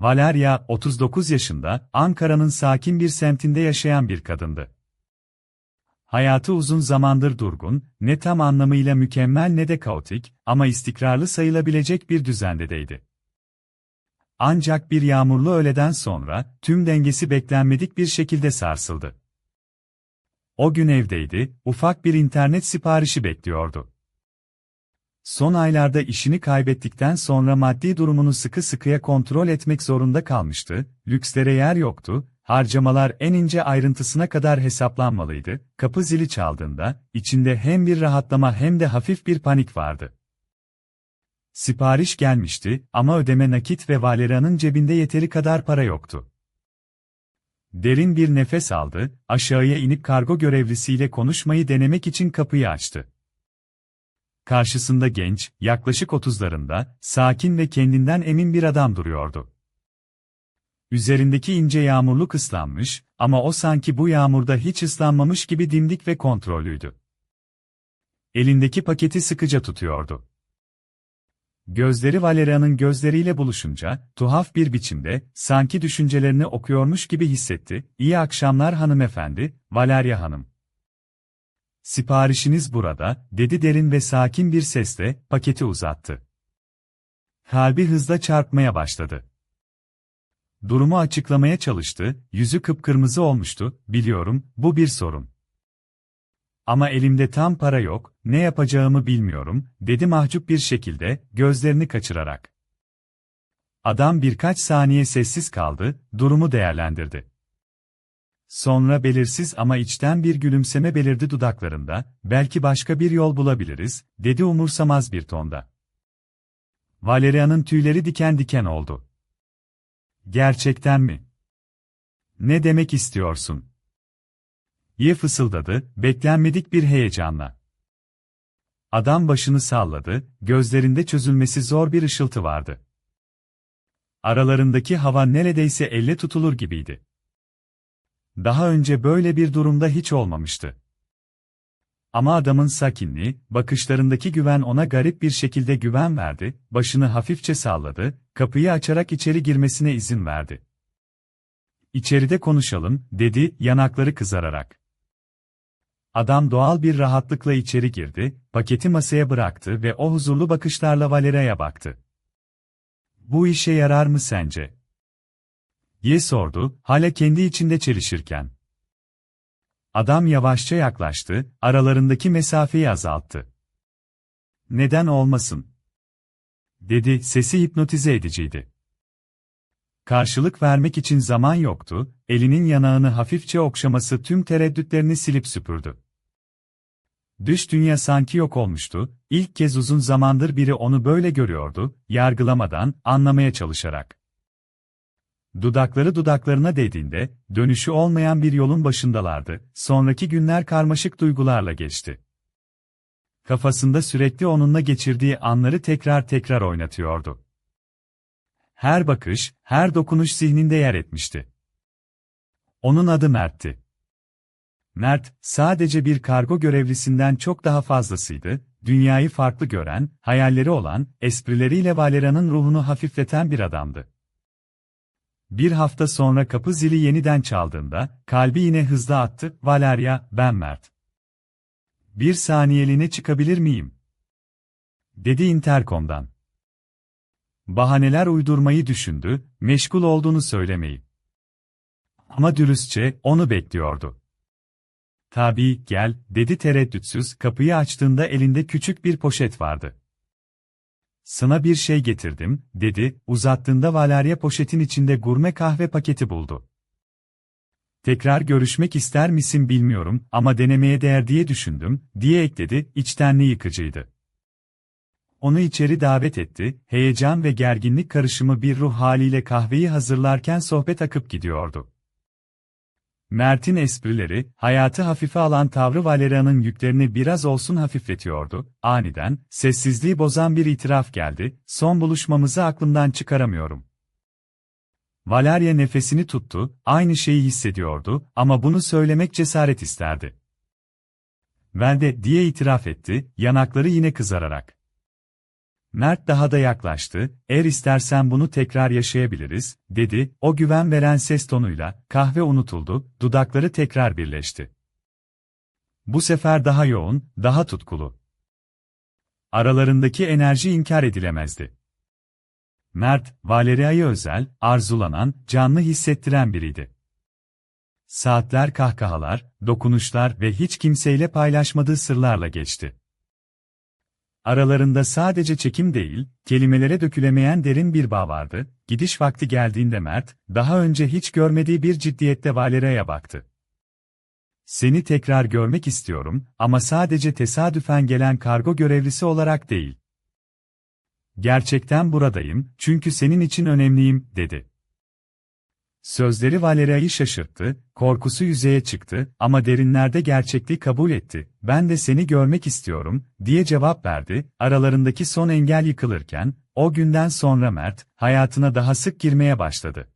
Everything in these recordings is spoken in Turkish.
Valeria, 39 yaşında, Ankara'nın sakin bir semtinde yaşayan bir kadındı. Hayatı uzun zamandır durgun, ne tam anlamıyla mükemmel ne de kaotik ama istikrarlı sayılabilecek bir düzendedeydi. Ancak bir yağmurlu öğleden sonra tüm dengesi beklenmedik bir şekilde sarsıldı. O gün evdeydi, ufak bir internet siparişi bekliyordu. Son aylarda işini kaybettikten sonra maddi durumunu sıkı sıkıya kontrol etmek zorunda kalmıştı, lükslere yer yoktu, harcamalar en ince ayrıntısına kadar hesaplanmalıydı, kapı zili çaldığında, içinde hem bir rahatlama hem de hafif bir panik vardı. Sipariş gelmişti ama ödeme nakit ve Valeria'nın cebinde yeteri kadar para yoktu. Derin bir nefes aldı, aşağıya inip kargo görevlisiyle konuşmayı denemek için kapıyı açtı. Karşısında genç, yaklaşık otuzlarında, sakin ve kendinden emin bir adam duruyordu. Üzerindeki ince yağmurluk ıslanmış ama o sanki bu yağmurda hiç ıslanmamış gibi dimdik ve kontrollüydü. Elindeki paketi sıkıca tutuyordu. Gözleri Valeria'nın gözleriyle buluşunca, tuhaf bir biçimde, sanki düşüncelerini okuyormuş gibi hissetti. İyi akşamlar hanımefendi, Valeria hanım. Siparişiniz burada, dedi derin ve sakin bir sesle, paketi uzattı. Kalbi hızla çarpmaya başladı. Durumu açıklamaya çalıştı, yüzü kıpkırmızı olmuştu, biliyorum, bu bir sorun. Ama elimde tam para yok, ne yapacağımı bilmiyorum, dedi mahcup bir şekilde, gözlerini kaçırarak. Adam birkaç saniye sessiz kaldı, durumu değerlendirdi. Sonra belirsiz ama içten bir gülümseme belirdi dudaklarında, belki başka bir yol bulabiliriz, dedi umursamaz bir tonda. Valeria'nın tüyleri diken diken oldu. Gerçekten mi? Ne demek istiyorsun? Ye fısıldadı, beklenmedik bir heyecanla. Adam başını salladı, gözlerinde çözülmesi zor bir ışıltı vardı. Aralarındaki hava neredeyse elle tutulur gibiydi. Daha önce böyle bir durumda hiç olmamıştı. Ama adamın sakinliği, bakışlarındaki güven ona garip bir şekilde güven verdi, başını hafifçe salladı, kapıyı açarak içeri girmesine izin verdi. İçeride konuşalım, dedi, yanakları kızararak. Adam doğal bir rahatlıkla içeri girdi, paketi masaya bıraktı ve o huzurlu bakışlarla Valeria'ya baktı. Bu işe yarar mı sence? Diye sordu, hala kendi içinde çelişirken. Adam yavaşça yaklaştı, aralarındaki mesafeyi azalttı. Neden olmasın? dedi, sesi hipnotize ediciydi. Karşılık vermek için zaman yoktu, elinin yanağını hafifçe okşaması tüm tereddütlerini silip süpürdü. Dış dünya sanki yok olmuştu, ilk kez uzun zamandır biri onu böyle görüyordu, yargılamadan, anlamaya çalışarak. Dudakları dudaklarına değdiğinde, dönüşü olmayan bir yolun başındalardı, sonraki günler karmaşık duygularla geçti. Kafasında sürekli onunla geçirdiği anları tekrar tekrar oynatıyordu. Her bakış, her dokunuş zihninde yer etmişti. Onun adı Mert'ti. Mert, sadece bir kargo görevlisinden çok daha fazlasıydı, dünyayı farklı gören, hayalleri olan, esprileriyle Valeria'nın ruhunu hafifleten bir adamdı. Bir hafta sonra kapı zili yeniden çaldığında, kalbi yine hızla attı, Valeria, ben Mert. Bir saniyeliğine çıkabilir miyim? Dedi interkomdan. Bahaneler uydurmayı düşündü, meşgul olduğunu söylemeyi. Ama dürüstçe, onu bekliyordu. Tabii, gel, dedi tereddütsüz, kapıyı açtığında elinde küçük bir poşet vardı. Sana bir şey getirdim, dedi, uzattığında Valeria poşetin içinde gurme kahve paketi buldu. Tekrar görüşmek ister misin bilmiyorum ama denemeye değer diye düşündüm, diye ekledi, içtenliği yıkıcıydı. Onu içeri davet etti, heyecan ve gerginlik karışımı bir ruh haliyle kahveyi hazırlarken sohbet akıp gidiyordu. Mert'in esprileri, hayatı hafife alan tavrı Valeria'nın yüklerini biraz olsun hafifletiyordu. Aniden, sessizliği bozan bir itiraf geldi, son buluşmamızı aklımdan çıkaramıyorum. Valeria nefesini tuttu, aynı şeyi hissediyordu ama bunu söylemek cesaret isterdi. Ben de, diye itiraf etti, yanakları yine kızararak. Mert daha da yaklaştı, eğer istersen bunu tekrar yaşayabiliriz, dedi, o güven veren ses tonuyla, kahve unutuldu, dudakları tekrar birleşti. Bu sefer daha yoğun, daha tutkulu. Aralarındaki enerji inkar edilemezdi. Mert, Valeria'yı özel, arzulanan, canlı hissettiren biriydi. Saatler kahkahalar, dokunuşlar ve hiç kimseyle paylaşmadığı sırlarla geçti. Aralarında sadece çekim değil, kelimelere dökülemeyen derin bir bağ vardı. Gidiş vakti geldiğinde Mert, daha önce hiç görmediği bir ciddiyette Valeria'ya baktı. Seni tekrar görmek istiyorum ama sadece tesadüfen gelen kargo görevlisi olarak değil. Gerçekten buradayım, çünkü senin için önemliyim, dedi. Sözleri Valeria'yı şaşırttı, korkusu yüzeye çıktı ama derinlerde gerçekliği kabul etti. Ben de seni görmek istiyorum, diye cevap verdi. Aralarındaki son engel yıkılırken, o günden sonra Mert, hayatına daha sık girmeye başladı.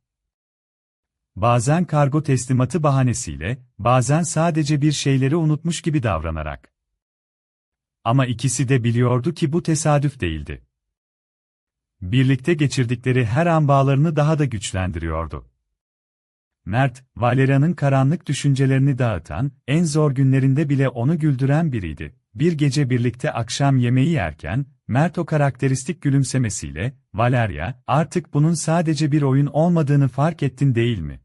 Bazen kargo teslimatı bahanesiyle, bazen sadece bir şeyleri unutmuş gibi davranarak. Ama ikisi de biliyordu ki bu tesadüf değildi. Birlikte geçirdikleri her an bağlarını daha da güçlendiriyordu. Mert, Valeria'nın karanlık düşüncelerini dağıtan, en zor günlerinde bile onu güldüren biriydi. Bir gece birlikte akşam yemeği yerken, Mert o karakteristik gülümsemesiyle, Valeria, artık bunun sadece bir oyun olmadığını fark ettin değil mi?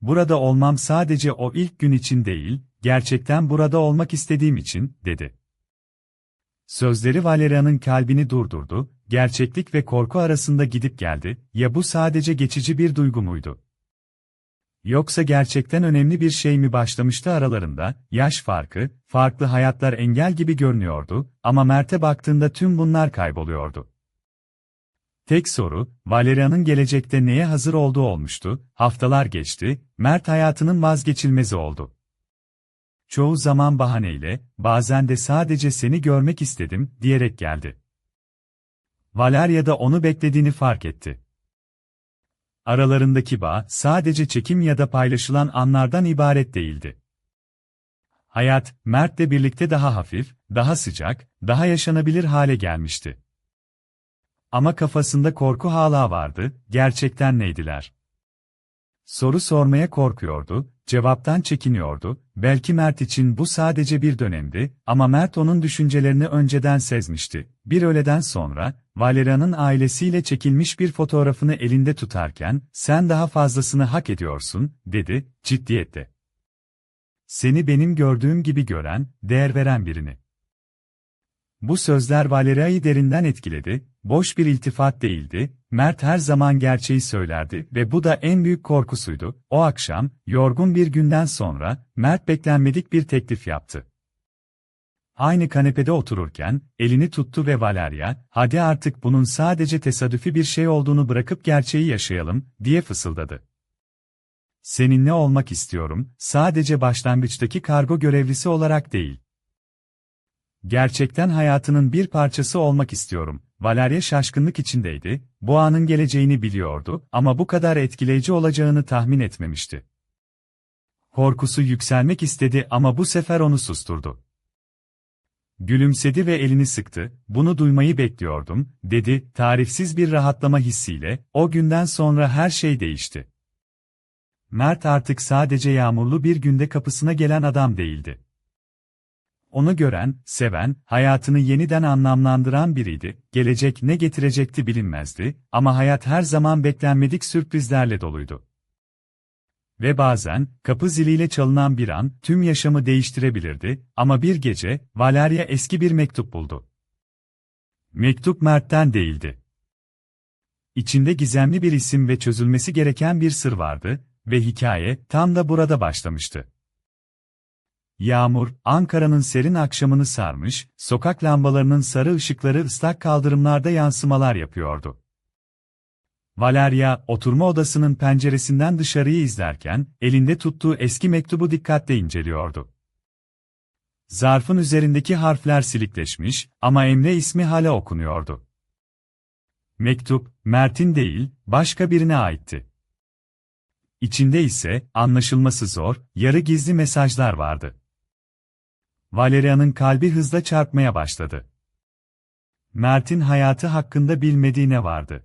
Burada olmam sadece o ilk gün için değil, gerçekten burada olmak istediğim için, dedi. Sözleri Valeria'nın kalbini durdurdu, gerçeklik ve korku arasında gidip geldi, ya bu sadece geçici bir duygu muydu? Yoksa gerçekten önemli bir şey mi başlamıştı aralarında, yaş farkı, farklı hayatlar engel gibi görünüyordu ama Mert'e baktığında tüm bunlar kayboluyordu. Tek soru, Valeria'nın gelecekte neye hazır olduğu olmuştu, haftalar geçti, Mert hayatının vazgeçilmezi oldu. Çoğu zaman bahaneyle, bazen de sadece seni görmek istedim, diyerek geldi. Valeria da onu beklediğini fark etti. Aralarındaki bağ, sadece çekim ya da paylaşılan anlardan ibaret değildi. Hayat, Mert'le birlikte daha hafif, daha sıcak, daha yaşanabilir hale gelmişti. Ama kafasında korku hala vardı, gerçekten neydiler? Soru sormaya korkuyordu, cevaptan çekiniyordu, belki Mert için bu sadece bir dönemdi ama Mert onun düşüncelerini önceden sezmişti. Bir öğleden sonra, Valeria'nın ailesiyle çekilmiş bir fotoğrafını elinde tutarken, sen daha fazlasını hak ediyorsun, dedi, ciddiyette. Seni benim gördüğüm gibi gören, değer veren birini. Bu sözler Valeria'yı derinden etkiledi, boş bir iltifat değildi, Mert her zaman gerçeği söylerdi ve bu da en büyük korkusuydu. O akşam, yorgun bir günden sonra, Mert beklenmedik bir teklif yaptı. Aynı kanepede otururken, elini tuttu ve Valeria, hadi artık bunun sadece tesadüfi bir şey olduğunu bırakıp gerçeği yaşayalım, diye fısıldadı. Seninle olmak istiyorum, sadece başlangıçtaki kargo görevlisi olarak değil. Gerçekten hayatının bir parçası olmak istiyorum. Valeria şaşkınlık içindeydi, bu anın geleceğini biliyordu ama bu kadar etkileyici olacağını tahmin etmemişti. Korkusu yükselmek istedi ama bu sefer onu susturdu. Gülümsedi ve elini sıktı, bunu duymayı bekliyordum, dedi, tarifsiz bir rahatlama hissiyle, o günden sonra her şey değişti. Mert artık sadece yağmurlu bir günde kapısına gelen adam değildi. Onu gören, seven, hayatını yeniden anlamlandıran biriydi. Gelecek ne getirecekti bilinmezdi ama hayat her zaman beklenmedik sürprizlerle doluydu. Ve bazen, kapı ziliyle çalınan bir an, tüm yaşamı değiştirebilirdi, ama bir gece, Valeria eski bir mektup buldu. Mektup Mert'ten değildi. İçinde gizemli bir isim ve çözülmesi gereken bir sır vardı ve hikaye tam da burada başlamıştı. Yağmur, Ankara'nın serin akşamını sarmış, sokak lambalarının sarı ışıkları ıslak kaldırımlarda yansımalar yapıyordu. Valeria, oturma odasının penceresinden dışarıyı izlerken, elinde tuttuğu eski mektubu dikkatle inceliyordu. Zarfın üzerindeki harfler silikleşmiş ama Emre ismi hala okunuyordu. Mektup, Mert'in değil, başka birine aitti. İçinde ise, anlaşılması zor, yarı gizli mesajlar vardı. Valeria'nın kalbi hızla çarpmaya başladı. Mert'in hayatı hakkında bilmediği ne vardı?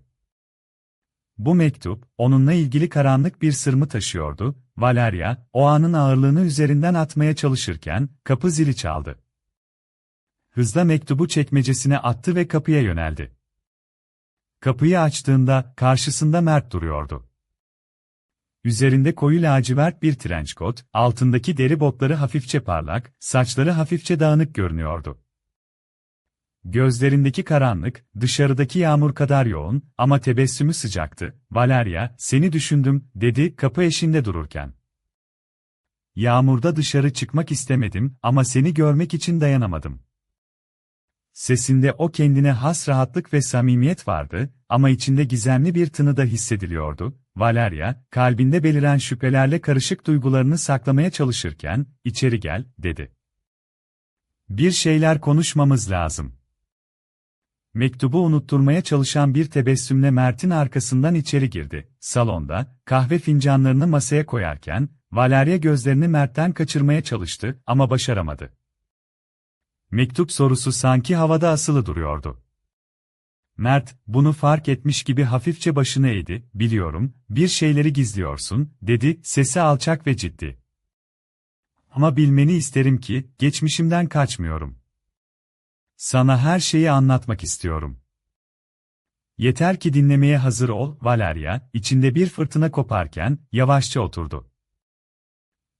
Bu mektup, onunla ilgili karanlık bir sır mı taşıyordu? Valeria, o anın ağırlığını üzerinden atmaya çalışırken, kapı zili çaldı. Hızla mektubu çekmecesine attı ve kapıya yöneldi. Kapıyı açtığında, karşısında Mert duruyordu. Üzerinde koyu lacivert bir trench coat, altındaki deri botları hafifçe parlak, saçları hafifçe dağınık görünüyordu. Gözlerindeki karanlık, dışarıdaki yağmur kadar yoğun ama tebessümü sıcaktı. Valeria, seni düşündüm, dedi kapı eşinde dururken. Yağmurda dışarı çıkmak istemedim ama seni görmek için dayanamadım. Sesinde o kendine has rahatlık ve samimiyet vardı ama içinde gizemli bir tını da hissediliyordu. Valeria, kalbinde beliren şüphelerle karışık duygularını saklamaya çalışırken, içeri gel, dedi. Bir şeyler konuşmamız lazım. Mektubu unutturmaya çalışan bir tebessümle Mert'in arkasından içeri girdi. Salonda, kahve fincanlarını masaya koyarken, Valeria gözlerini Mert'ten kaçırmaya çalıştı ama başaramadı. Mektup sorusu sanki havada asılı duruyordu. Mert, bunu fark etmiş gibi hafifçe başını eğdi, biliyorum, bir şeyleri gizliyorsun, dedi, sesi alçak ve ciddi. Ama bilmeni isterim ki, geçmişimden kaçmıyorum. Sana her şeyi anlatmak istiyorum. Yeter ki dinlemeye hazır ol, Valeria, içinde bir fırtına koparken, yavaşça oturdu.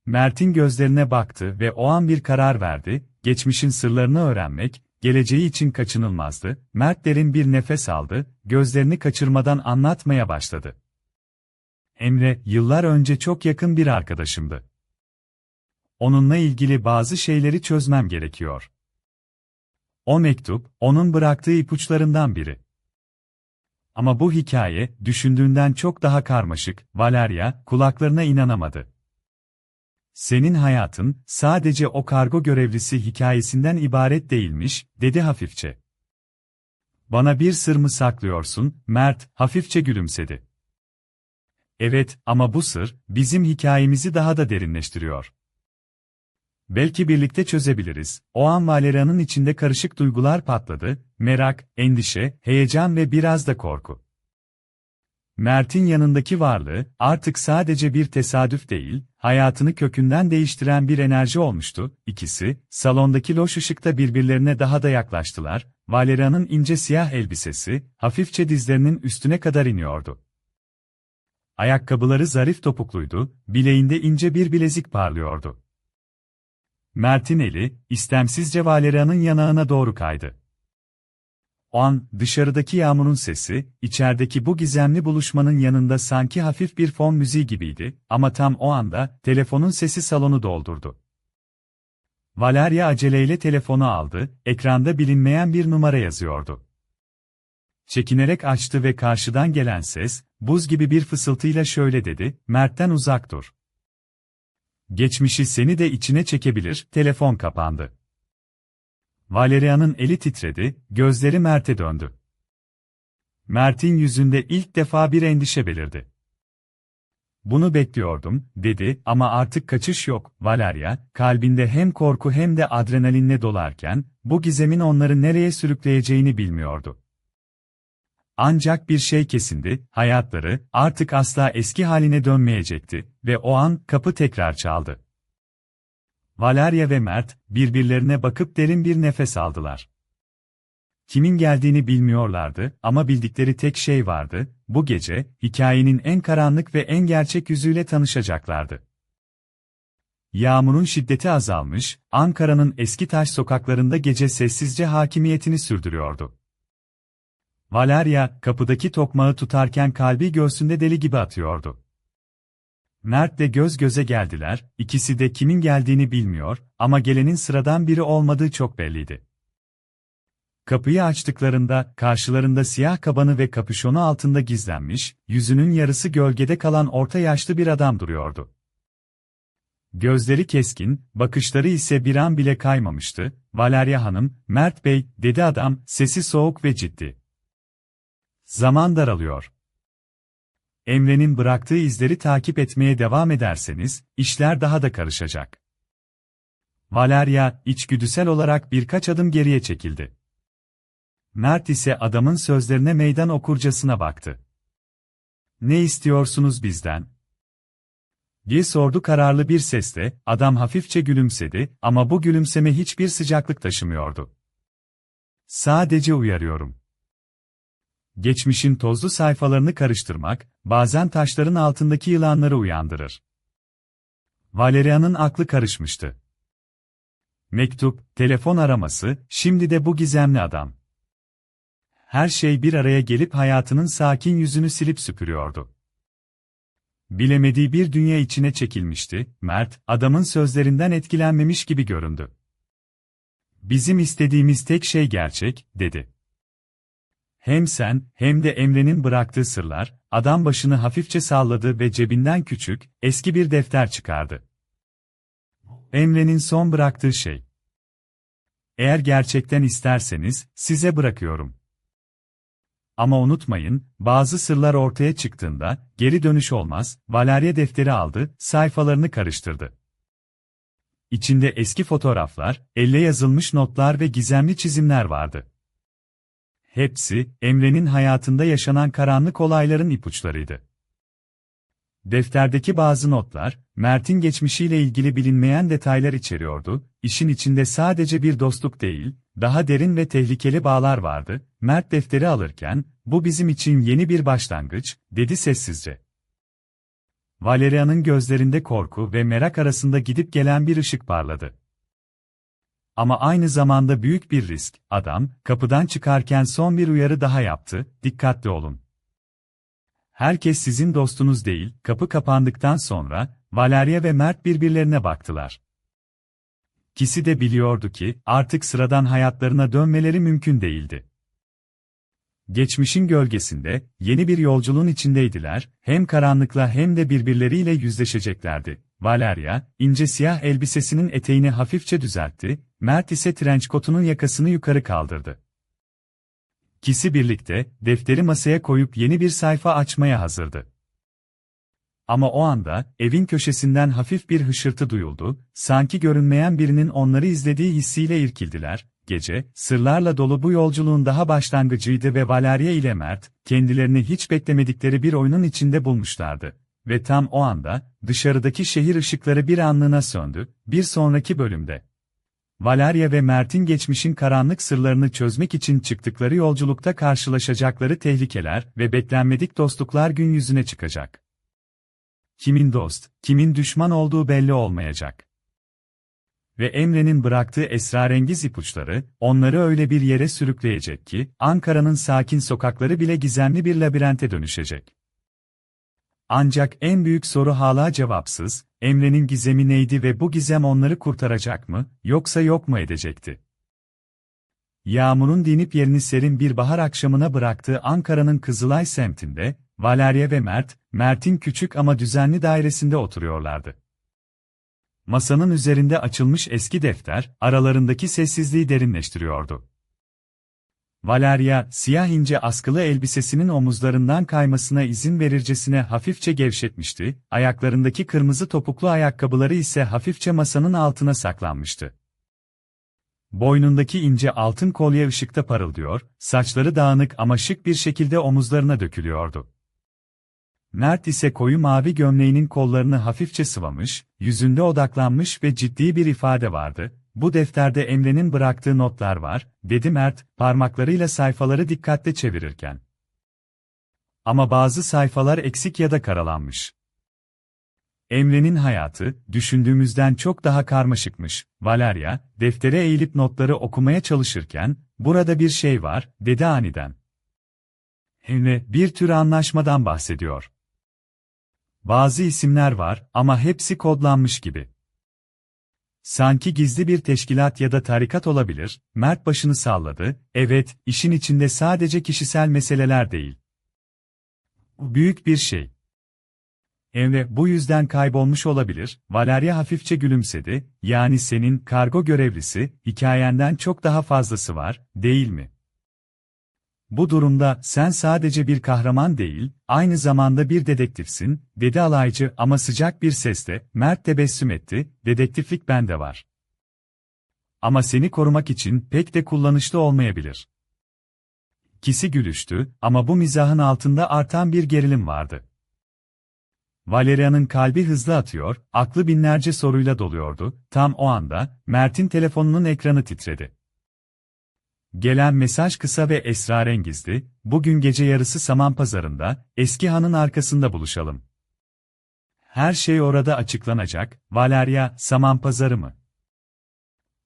Mert'in gözlerine baktı ve o an bir karar verdi, geçmişin sırlarını öğrenmek, geleceği için kaçınılmazdı, Mert derin bir nefes aldı, gözlerini kaçırmadan anlatmaya başladı. Emre, yıllar önce çok yakın bir arkadaşımdı. Onunla ilgili bazı şeyleri çözmem gerekiyor. O mektup, onun bıraktığı ipuçlarından biri. Ama bu hikaye, düşündüğünden çok daha karmaşık, Valeria, kulaklarına inanamadı. Senin hayatın, sadece o kargo görevlisi hikayesinden ibaret değilmiş, dedi hafifçe. Bana bir sır mı saklıyorsun, Mert, hafifçe gülümsedi. Evet, ama bu sır, bizim hikayemizi daha da derinleştiriyor. Belki birlikte çözebiliriz. O an Valeria'nın içinde karışık duygular patladı, merak, endişe, heyecan ve biraz da korku. Mert'in yanındaki varlığı, artık sadece bir tesadüf değil, hayatını kökünden değiştiren bir enerji olmuştu. İkisi, salondaki loş ışıkta birbirlerine daha da yaklaştılar, Valeria'nın ince siyah elbisesi, hafifçe dizlerinin üstüne kadar iniyordu. Ayakkabıları zarif topukluydu, bileğinde ince bir bilezik parlıyordu. Mert'in eli, istemsizce Valeria'nın yanağına doğru kaydı. O an, dışarıdaki yağmurun sesi, içerideki bu gizemli buluşmanın yanında sanki hafif bir fon müziği gibiydi, ama tam o anda, telefonun sesi salonu doldurdu. Valeria aceleyle telefonu aldı, ekranda bilinmeyen bir numara yazıyordu. Çekinerek açtı ve karşıdan gelen ses, buz gibi bir fısıltıyla şöyle dedi, Mert'ten uzak dur. Geçmişi seni de içine çekebilir, telefon kapandı. Valeria'nın eli titredi, gözleri Mert'e döndü. Mert'in yüzünde ilk defa bir endişe belirdi. Bunu bekliyordum, dedi ama artık kaçış yok. Valeria, kalbinde hem korku hem de adrenalinle dolarken, bu gizemin onları nereye sürükleyeceğini bilmiyordu. Ancak bir şey kesindi, hayatları artık asla eski haline dönmeyecekti ve o an kapı tekrar çaldı. Valeria ve Mert birbirlerine bakıp derin bir nefes aldılar. Kimin geldiğini bilmiyorlardı ama bildikleri tek şey vardı, bu gece hikayenin en karanlık ve en gerçek yüzüyle tanışacaklardı. Yağmurun şiddeti azalmış, Ankara'nın eski taş sokaklarında gece sessizce hakimiyetini sürdürüyordu. Valeria, kapıdaki tokmağı tutarken kalbi göğsünde deli gibi atıyordu. Mert de göz göze geldiler, ikisi de kimin geldiğini bilmiyor ama gelenin sıradan biri olmadığı çok belliydi. Kapıyı açtıklarında, karşılarında siyah kabanı ve kapüşonu altında gizlenmiş, yüzünün yarısı gölgede kalan orta yaşlı bir adam duruyordu. Gözleri keskin, bakışları ise bir an bile kaymamıştı. Valeria Hanım, Mert Bey, dedi adam, sesi soğuk ve ciddi. Zaman daralıyor. Emre'nin bıraktığı izleri takip etmeye devam ederseniz, işler daha da karışacak. Valeria, içgüdüsel olarak birkaç adım geriye çekildi. Mert ise adamın sözlerine meydan okurcasına baktı. Ne istiyorsunuz bizden? diye sordu kararlı bir sesle, adam hafifçe gülümsedi ama bu gülümseme hiçbir sıcaklık taşımıyordu. Sadece uyarıyorum. Geçmişin tozlu sayfalarını karıştırmak, bazen taşların altındaki yılanları uyandırır. Valerian'ın aklı karışmıştı. Mektup, telefon araması, şimdi de bu gizemli adam. Her şey bir araya gelip hayatının sakin yüzünü silip süpürüyordu. Bilemediği bir dünya içine çekilmişti, Mert, adamın sözlerinden etkilenmemiş gibi göründü. Bizim istediğimiz tek şey gerçek, dedi. Hem sen, hem de Emre'nin bıraktığı sırlar, adam başını hafifçe salladı ve cebinden küçük, eski bir defter çıkardı. Emre'nin son bıraktığı şey. Eğer gerçekten isterseniz, size bırakıyorum. Ama unutmayın, bazı sırlar ortaya çıktığında, geri dönüş olmaz, Valerya defteri aldı, sayfalarını karıştırdı. İçinde eski fotoğraflar, elle yazılmış notlar ve gizemli çizimler vardı. Hepsi, Emre'nin hayatında yaşanan karanlık olayların ipuçlarıydı. Defterdeki bazı notlar, Mert'in geçmişiyle ilgili bilinmeyen detaylar içeriyordu, işin içinde sadece bir dostluk değil, daha derin ve tehlikeli bağlar vardı, Mert defteri alırken, bu bizim için yeni bir başlangıç, dedi sessizce. Valeria'nın gözlerinde korku ve merak arasında gidip gelen bir ışık parladı. Ama aynı zamanda büyük bir risk, adam, kapıdan çıkarken son bir uyarı daha yaptı, dikkatli olun. Herkes sizin dostunuz değil, kapı kapandıktan sonra, Valeria ve Mert birbirlerine baktılar. İkisi de biliyordu ki, artık sıradan hayatlarına dönmeleri mümkün değildi. Geçmişin gölgesinde, yeni bir yolculuğun içindeydiler, hem karanlıkla hem de birbirleriyle yüzleşeceklerdi. Valeria, ince siyah elbisesinin eteğini hafifçe düzeltti, Mert ise trenç kotunun yakasını yukarı kaldırdı. İkisi birlikte, defteri masaya koyup yeni bir sayfa açmaya hazırdı. Ama o anda, evin köşesinden hafif bir hışırtı duyuldu, sanki görünmeyen birinin onları izlediği hissiyle irkildiler, gece, sırlarla dolu bu yolculuğun daha başlangıcıydı ve Valeria ile Mert, kendilerini hiç beklemedikleri bir oyunun içinde bulmuşlardı. Ve tam o anda, dışarıdaki şehir ışıkları bir anlığına söndü, bir sonraki bölümde. Valeria ve Mert'in geçmişin karanlık sırlarını çözmek için çıktıkları yolculukta karşılaşacakları tehlikeler ve beklenmedik dostluklar gün yüzüne çıkacak. Kimin dost, kimin düşman olduğu belli olmayacak. Ve Emre'nin bıraktığı esrarengiz ipuçları, onları öyle bir yere sürükleyecek ki, Ankara'nın sakin sokakları bile gizemli bir labirente dönüşecek. Ancak en büyük soru hala cevapsız, Emre'nin gizemi neydi ve bu gizem onları kurtaracak mı, yoksa yok mu edecekti? Yağmurun dinip yerini serin bir bahar akşamına bıraktığı Ankara'nın Kızılay semtinde, Valeria ve Mert, Mert'in küçük ama düzenli dairesinde oturuyorlardı. Masanın üzerinde açılmış eski defter, aralarındaki sessizliği derinleştiriyordu. Valeria, siyah ince askılı elbisesinin omuzlarından kaymasına izin verircesine hafifçe gevşetmişti, ayaklarındaki kırmızı topuklu ayakkabıları ise hafifçe masanın altına saklanmıştı. Boynundaki ince altın kolye ışıkta parıldıyor, saçları dağınık ama şık bir şekilde omuzlarına dökülüyordu. Mert ise koyu mavi gömleğinin kollarını hafifçe sıvamış, yüzünde odaklanmış ve ciddi bir ifade vardı, bu defterde Emre'nin bıraktığı notlar var, dedi Mert, parmaklarıyla sayfaları dikkatle çevirirken. Ama bazı sayfalar eksik ya da karalanmış. Emre'nin hayatı, düşündüğümüzden çok daha karmaşıkmış. Valeria, deftere eğilip notları okumaya çalışırken, burada bir şey var, dedi aniden. Emre, bir tür anlaşmadan bahsediyor. Bazı isimler var ama hepsi kodlanmış gibi. Sanki gizli bir teşkilat ya da tarikat olabilir, Mert başını salladı, evet, işin içinde sadece kişisel meseleler değil. Büyük bir şey. Emre bu yüzden kaybolmuş olabilir, Valeria hafifçe gülümsedi, yani senin kargo görevlisi, hikayenden çok daha fazlası var, değil mi? Bu durumda sen sadece bir kahraman değil, aynı zamanda bir dedektifsin, dedi alaycı ama sıcak bir sesle, Mert tebessüm etti, dedektiflik bende var. Ama seni korumak için pek de kullanışlı olmayabilir. kisi gülüştü ama bu mizahın altında artan bir gerilim vardı. Valeria'nın kalbi hızlı atıyor, aklı binlerce soruyla doluyordu. Tam o anda, Mert'in telefonunun ekranı titredi. Gelen mesaj kısa ve esrarengizdi, bugün gece yarısı saman pazarında, eski hanın arkasında buluşalım. Her şey orada açıklanacak, Valeria, saman pazarı mı?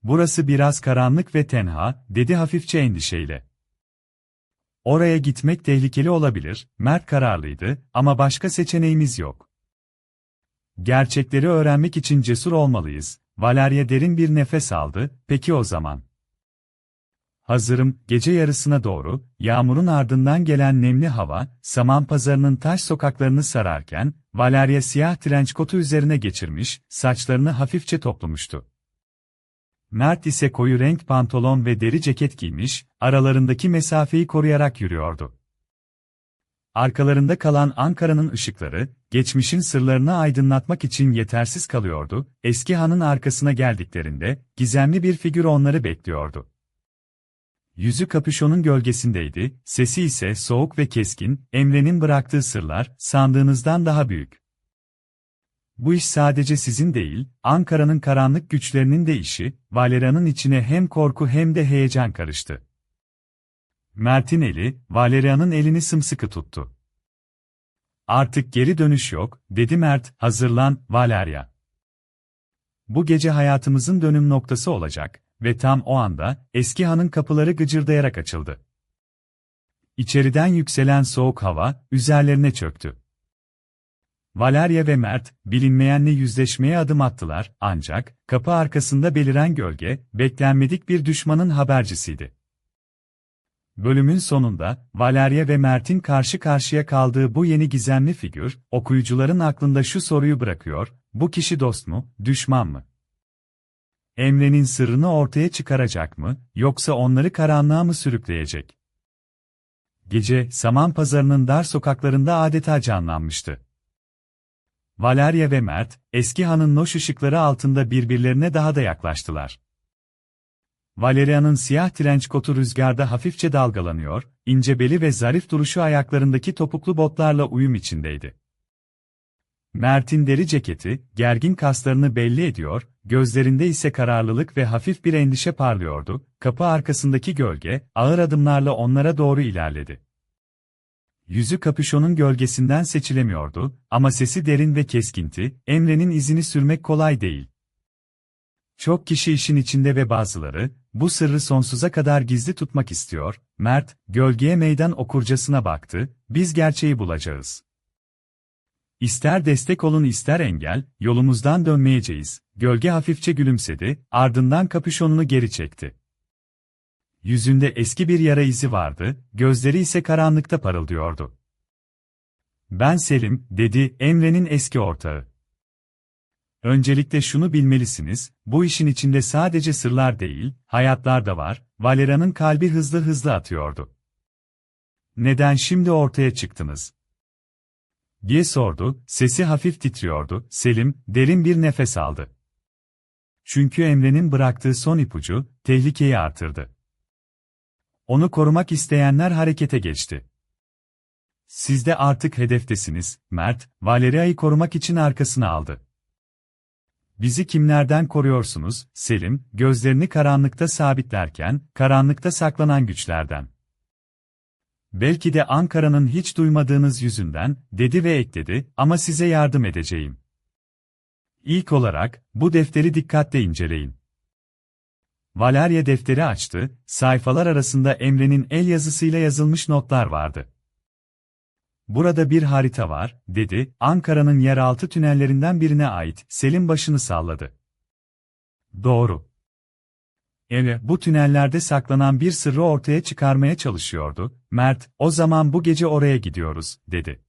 Burası biraz karanlık ve tenha, dedi hafifçe endişeyle. Oraya gitmek tehlikeli olabilir, Mert kararlıydı ama başka seçeneğimiz yok. Gerçekleri öğrenmek için cesur olmalıyız. Valeria derin bir nefes aldı, peki o zaman. Hazırım, gece yarısına doğru, yağmurun ardından gelen nemli hava, saman pazarının taş sokaklarını sararken, Valeria siyah trenç kotu üzerine geçirmiş, saçlarını hafifçe toplumuştu. Mert ise koyu renk pantolon ve deri ceket giymiş, aralarındaki mesafeyi koruyarak yürüyordu. Arkalarında kalan Ankara'nın ışıkları, geçmişin sırlarını aydınlatmak için yetersiz kalıyordu, eski hanın arkasına geldiklerinde, gizemli bir figür onları bekliyordu. Yüzü kapüşonun gölgesindeydi, sesi ise soğuk ve keskin, Emre'nin bıraktığı sırlar, sandığınızdan daha büyük. Bu iş sadece sizin değil, Ankara'nın karanlık güçlerinin de işi, Valeria'nın içine hem korku hem de heyecan karıştı. Mert'in eli, Valeria'nın elini sımsıkı tuttu. Artık geri dönüş yok, dedi Mert, hazırlan, Valeria. Bu gece hayatımızın dönüm noktası olacak ve tam o anda, eski hanın kapıları gıcırdayarak açıldı. İçeriden yükselen soğuk hava, üzerlerine çöktü. Valeria ve Mert, bilinmeyenle yüzleşmeye adım attılar, ancak, kapı arkasında beliren gölge, beklenmedik bir düşmanın habercisiydi. Bölümün sonunda, Valeria ve Mert'in karşı karşıya kaldığı bu yeni gizemli figür, okuyucuların aklında şu soruyu bırakıyor, bu kişi dost mu, düşman mı? Emre'nin sırrını ortaya çıkaracak mı, yoksa onları karanlığa mı sürükleyecek? Gece, saman pazarının dar sokaklarında adeta canlanmıştı. Valeria ve Mert, eski hanın loş ışıkları altında birbirlerine daha da yaklaştılar. Valeria'nın siyah trenç kotu rüzgarda hafifçe dalgalanıyor, ince beli ve zarif duruşu ayaklarındaki topuklu botlarla uyum içindeydi. Mert'in deri ceketi, gergin kaslarını belli ediyor, gözlerinde ise kararlılık ve hafif bir endişe parlıyordu, kapı arkasındaki gölge, ağır adımlarla onlara doğru ilerledi. Yüzü kapüşonun gölgesinden seçilemiyordu ama sesi derin ve keskinti, Emre'nin izini sürmek kolay değil. Çok kişi işin içinde ve bazıları, bu sırrı sonsuza kadar gizli tutmak istiyor, Mert, gölgeye meydan okurcasına baktı, biz gerçeği bulacağız. İster destek olun ister engel, yolumuzdan dönmeyeceğiz, gölge hafifçe gülümsedi, ardından kapüşonunu geri çekti. Yüzünde eski bir yara izi vardı, gözleri ise karanlıkta parıldıyordu. Ben Selim, dedi Emre'nin eski ortağı. Öncelikle şunu bilmelisiniz, bu işin içinde sadece sırlar değil, hayatlar da var, Valera'nın kalbi hızlı hızlı atıyordu. Neden şimdi ortaya çıktınız? Diye sordu, sesi hafif titriyordu, Selim, derin bir nefes aldı. Çünkü Emre'nin bıraktığı son ipucu, tehlikeyi artırdı. Onu korumak isteyenler harekete geçti. Siz de artık hedeftesiniz, Mert, Valeria'yı korumak için arkasına aldı. Bizi kimlerden koruyorsunuz, Selim, gözlerini karanlıkta sabitlerken, karanlıkta saklanan güçlerden. Belki de Ankara'nın hiç duymadığınız yüzünden, dedi ve ekledi, ama size yardım edeceğim. İlk olarak, bu defteri dikkatle inceleyin. Valeria defteri açtı, sayfalar arasında Emre'nin el yazısıyla yazılmış notlar vardı. Burada bir harita var, dedi, Ankara'nın yeraltı tünellerinden birine ait, Selim başını salladı. Doğru. Emre, bu tünellerde saklanan bir sırrı ortaya çıkarmaya çalışıyordu, Mert, o zaman bu gece oraya gidiyoruz, dedi.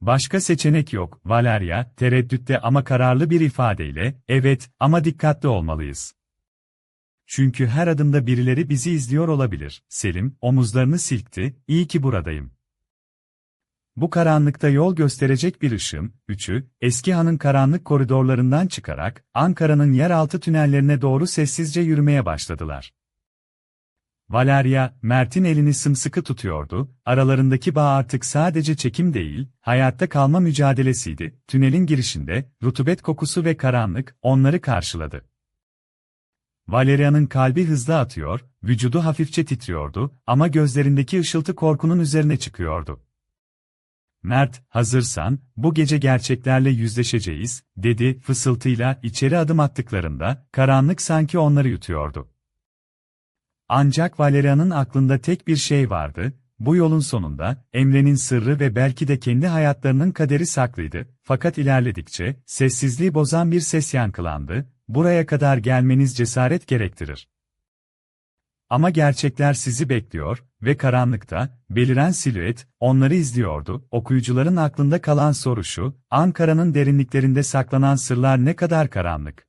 Başka seçenek yok, Valeria, tereddütte ama kararlı bir ifadeyle, evet, ama dikkatli olmalıyız. Çünkü her adımda birileri bizi izliyor olabilir. Selim, omuzlarını silkti, iyi ki buradayım. Bu karanlıkta yol gösterecek bir ışın, üçü, eski hanın karanlık koridorlarından çıkarak, Ankara'nın yeraltı tünellerine doğru sessizce yürümeye başladılar. Valeria, Mert'in elini sımsıkı tutuyordu, aralarındaki bağ artık sadece çekim değil, hayatta kalma mücadelesiydi. Tünelin girişinde, rutubet kokusu ve karanlık, onları karşıladı. Valeria'nın kalbi hızlı atıyor, vücudu hafifçe titriyordu ama gözlerindeki ışıltı korkunun üzerine çıkıyordu. Mert, hazırsan, bu gece gerçeklerle yüzleşeceğiz, dedi, fısıltıyla içeri adım attıklarında, karanlık sanki onları yutuyordu. Ancak Valeria'nın aklında tek bir şey vardı, bu yolun sonunda, Emre'nin sırrı ve belki de kendi hayatlarının kaderi saklıydı, fakat ilerledikçe, sessizliği bozan bir ses yankılandı, buraya kadar gelmeniz cesaret gerektirir. Ama gerçekler sizi bekliyor ve karanlıkta, beliren silüet, onları izliyordu. Okuyucuların aklında kalan soru şu, Ankara'nın derinliklerinde saklanan sırlar ne kadar karanlık?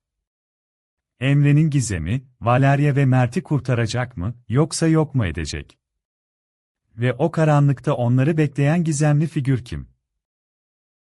Emre'nin gizemi, Valeria ve Mert'i kurtaracak mı, yoksa yok mu edecek? Ve o karanlıkta onları bekleyen gizemli figür kim?